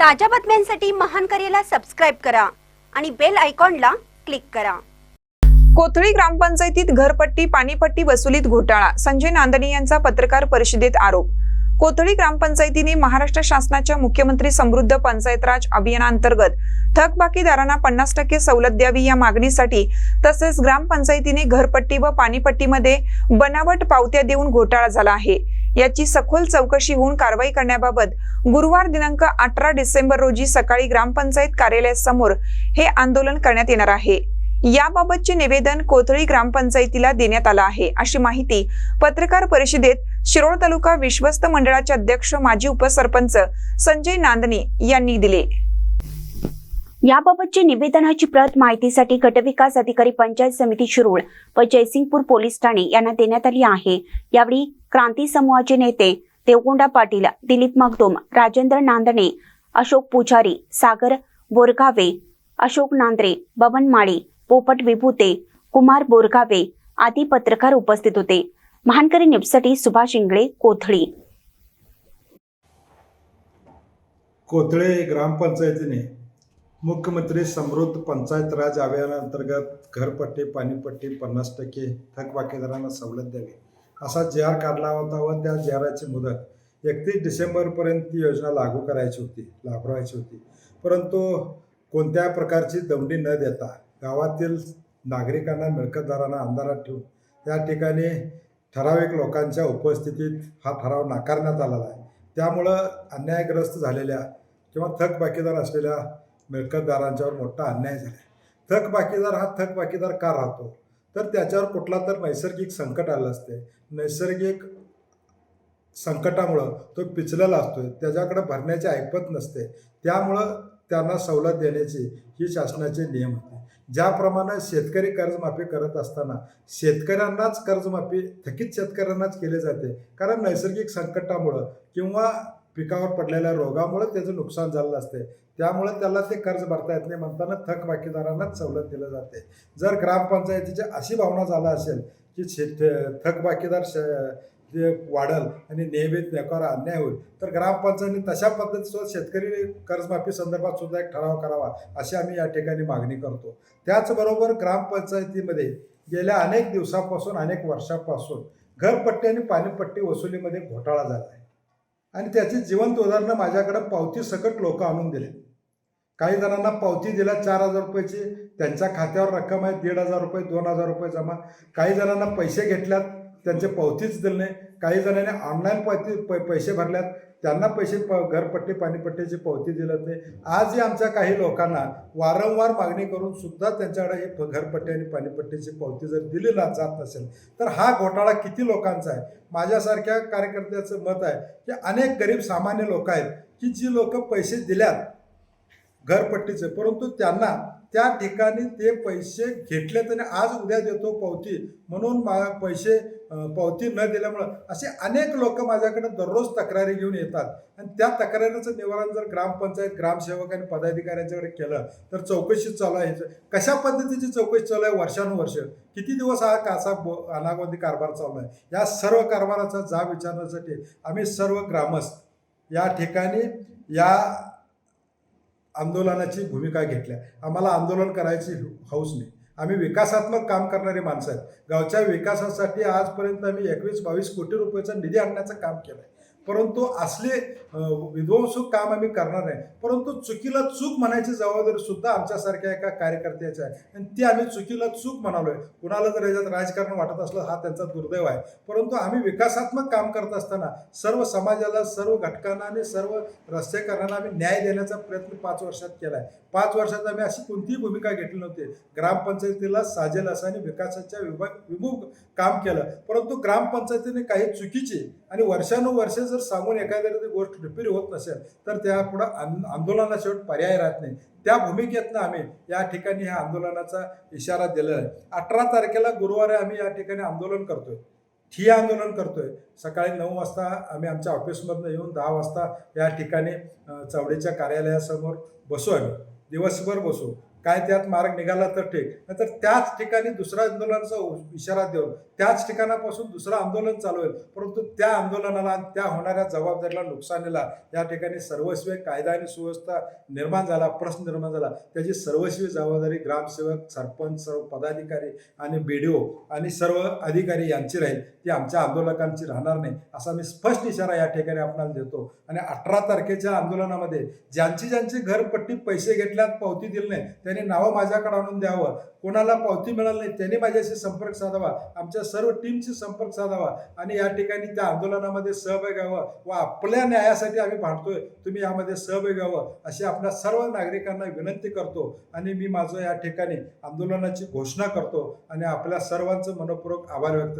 ताज्या बातम्यांसाठी महान करेला सबस्क्राईब करा आणि बेल आयकॉनला क्लिक करा. कोथळी ग्रामपंचायतीत घरपट्टी पाणीपट्टी वसुलीत घोटाळा संजय नांदणे यांचा पत्रकार परिषदेत आरोप. कोथळी ग्रामपंचायतीने महाराष्ट्र शासनाच्या मुख्यमंत्री समृद्ध पंचायत राज अभियानांतर्गत थकबाकीदारांना पन्नास टक्के सवलत द्यावी या मागणीसाठी तसेच ग्रामपंचायतीने घरपट्टी व पाणीपट्टीमध्ये बनावट पावत्या देऊन घोटाळा झाला आहे. याची सखोल चौकशी होऊन कारवाई करण्याबाबत गुरुवार दिनांक अठरा डिसेंबर रोजी सकाळी ग्रामपंचायत कार्यालयासमोर हे आंदोलन करण्यात येणार आहे. याबाबतचे निवेदन कोथळी ग्रामपंचायतीला देण्यात आलं आहे. अशी माहिती पत्रकार परिषदेत शिरोळ तालुका विश्वस्त मंडळाचे अध्यक्ष माजी उपसरपंच संजय नांदणे यांनी दिले. याबाबतची निवेदनाची प्रत माहितीसाठी गटविकास अधिकारी पंचायत समिती शिरूळ व जयसिंगपूर पोलीस ठाणे यांना देण्यात आली आहे. यावेळी क्रांती समूहाचे नेते देवकोंडा पाटील दिलीप मगदुम राजेंद्र नांदणे अशोक पुजारी सागर बोरगावे अशोक नांद्रे बबन माळे पोपट विभूते कुमार बोरगावे आदी पत्रकार उपस्थित होते. महानकरी न्यूजसाठी सुभाष इंगळे कोथळी. कोथळे ग्रामपंचायतीने मुख्यमंत्री समृद्ध पंचायत राज अभियानांतर्गत घरपट्टी पाणीपट्टी पन्नास टक्के थकबाकीदारांना सवलत द्यावी. असा जिहार काढला होता व त्या जिहाराची मुदत एकतीस डिसेंबरपर्यंत ती योजना लागू करायची होती लाभवायची होती. परंतु कोणत्या प्रकारची दमडी न देता गावातील नागरिकांना मिळकतदारांना अंधारात ठेवून त्या ठिकाणी ठराविक लोकांच्या उपस्थितीत हा ठराव नाकारण्यात आलेला आहे. त्यामुळं अन्यायग्रस्त झालेल्या किंवा थकबाकीदार असलेल्या मिळकतदारांच्यावर मोठा अन्याय झाला आहे थकबाकीदार हा थकबाकीदार का राहतो? तर त्याच्यावर कुठला तर नैसर्गिक संकट आलं असते. नैसर्गिक संकटामुळं तो पिचलेला असतो त्याच्याकडे भरण्याची ऐपत नसते. त्यामुळं त्यांना सवलत देण्याची ही शासनाचे नियम होते. ज्याप्रमाणे शेतकरी कर्जमाफी करत असताना शेतकऱ्यांनाच कर्जमाफी थकीत शेतकऱ्यांनाच केले जाते. कारण नैसर्गिक संकटामुळं किंवा पिकावर पडलेल्या रोगामुळे त्याचं नुकसान झालेलं असते. त्यामुळे त्याला ते कर्ज भरता येत नाही म्हणताना थकबाकीदारांनाच सवलत दिलं जाते. जर ग्रामपंचायतीची अशी भावना झाला असेल की शेत थकबाकीदार श जे वाढल आणि नियमित नेकावर अन्याय होईल तर ग्रामपंचायतीने तशा पद्धतीसोबत शेतकरी कर्जमाफी संदर्भात सुद्धा एक ठराव करावा अशी आम्ही या ठिकाणी मागणी करतो. त्याचबरोबर ग्रामपंचायतीमध्ये गेल्या अनेक दिवसापासून अनेक वर्षापासून घरपट्टी आणि पाणीपट्टी वसुलीमध्ये घोटाळा झाला आहे. आणि त्याची जिवंत उदाहरणं माझ्याकडं पावती सकट लोक आणून दिले. काही जणांना पावती दिला चार हजार रुपयाची त्यांच्या खात्यावर रक्कम आहे दीड हजार रुपये दोन हजार रुपये जमा. काही जणांना पैसे घेतल्यात त्यांचे पावतीच दिले नाही. काही जणांनी ऑनलाईन पावती प पैसे भरल्यात. त्यांना पैसे प घरपट्टी पाणीपट्टीची पावती दिलं नाही आजही आमच्या काही लोकांना वारंवार मागणी करून सुद्धा त्यांच्याकडे हे घरपट्टी आणि पाणीपट्टीची पावती जर दिली जात नसेल तर हा घोटाळा किती लोकांचा आहे? माझ्यासारख्या कार्यकर्त्याचं मत आहे की अनेक गरीब सामान्य लोक आहेत की जी लोक पैसे दिल्यात घरपट्टीचे परंतु त्यांना त्या ठिकाणी ते पैसे घेतले त्याने आज उद्या देतो पावती म्हणून मा पैसे पावती न दिल्यामुळं असे अनेक लोक माझ्याकडे दररोज तक्रारी घेऊन येतात. आणि त्या तक्रारीचं निवारण जर ग्रामपंचायत ग्रामसेवक आणि पदाधिकाऱ्यांच्याकडे केलं तर चौकशी चालू आहे. कशा पद्धतीची चौकशी चालू आहे वर्षानुवर्ष? किती दिवस हा कासा बो अनागोंदी कारभार चालू आहे? या सर्व कारभाराचा जाब विचारण्यासाठी आम्ही सर्व ग्रामस्थ या ठिकाणी या आंदोलनाची भूमिका घेतल्या. आम्हाला आंदोलन करायची हौस नाही. आम्ही विकासात्मक काम करणारी माणसं आहेत. गावच्या विकासासाठी आजपर्यंत आम्ही एकवीस बावीस कोटी रुपयाचा निधी आणण्याचं काम केलं आहे परंतु असले अं, विध्वंसक काम आम्ही करणार नाही. परंतु चुकीला चूक म्हणायची जबाबदारी सुद्धा आमच्यासारख्या एका कार्यकर्त्याची आहे. आणि ती आम्ही चुकीला चूक म्हणालोय. कुणाला जर याच्यात राजकारण वाटत असलं हा त्यांचा दुर्दैव आहे. परंतु आम्ही विकासात्मक काम करत असताना सर्व समाजाला सर्व घटकांना आणि सर्व रस्तेकरांना आम्ही न्याय देण्याचा प्रयत्न पाच वर्षात केला आहे पाच वर्षात आम्ही अशी कोणतीही भूमिका घेतली नव्हती. ग्रामपंचायतीला साजेल असं आणि विकासाच्या विभाग विमुख काम केलं. परंतु ग्रामपंचायतीने काही चुकीची आणि वर्षानुवर्षे जर सांगून एखाद्या ती गोष्ट रिपीर होत नसेल तर त्या पुढं आंदोलनाशिवाय पर्याय राहत नाही. त्या भूमिकेतनं आम्ही या ठिकाणी ह्या आंदोलनाचा इशारा दिलेला आहे. अठरा तारखेला गुरुवारी आम्ही या ठिकाणी आंदोलन करतोय. ठिय्या आंदोलन करतोय. सकाळी नऊ वाजता आम्ही आमच्या ऑफिसमधनं येऊन दहा वाजता या ठिकाणी अ, कार्यालयासमोर बसू आम्ही. दिवसभर बसू. काय त्यात मार्ग निघाला तर ठीक. नंतर त्याच ठिकाणी दुसऱ्या आंदोलनाचा इशारा देऊन त्याच ठिकाणापासून दुसरं आंदोलन चालू होईल. परंतु त्या आंदोलनाला आणि त्या होणाऱ्या जबाबदारीला नुकसानीला या ठिकाणी सर्वस्वी कायदा आणि सुव्यवस्था निर्माण झाला प्रश्न निर्माण झाला. त्याची सर्वस्वी जबाबदारी ग्रामसेवक सरपंच सर्व पदाधिकारी आणि बी डी ओ आणि सर्व अधिकारी यांची राहील. ती आमच्या आंदोलकांची राहणार नाही असा मी स्पष्ट इशारा या ठिकाणी आपणाला देतो. आणि अठरा तारखेच्या आंदोलनामध्ये ज्यांची ज्यांची घरपट्टी पैसे घेतल्यात पावती दिली नाही त्याने नावं माझ्याकडे आणून द्यावं. कोणाला पावती मिळाली नाही त्याने माझ्याशी संपर्क साधावा. आमच्या सर्व टीमशी संपर्क साधावा आणि या ठिकाणी त्या आंदोलनामध्ये सहभाग व्हावं व आपल्या न्यायासाठी आम्ही भांडतोय तुम्ही यामध्ये सहभाग व्हावं अशी आपल्या सर्व नागरिकांना विनंती करतो आणि मी माझं या ठिकाणी आंदोलनाची घोषणा करतो आणि आपल्या सर्वांचं मनपूर्वक आभार व्यक्त करतो.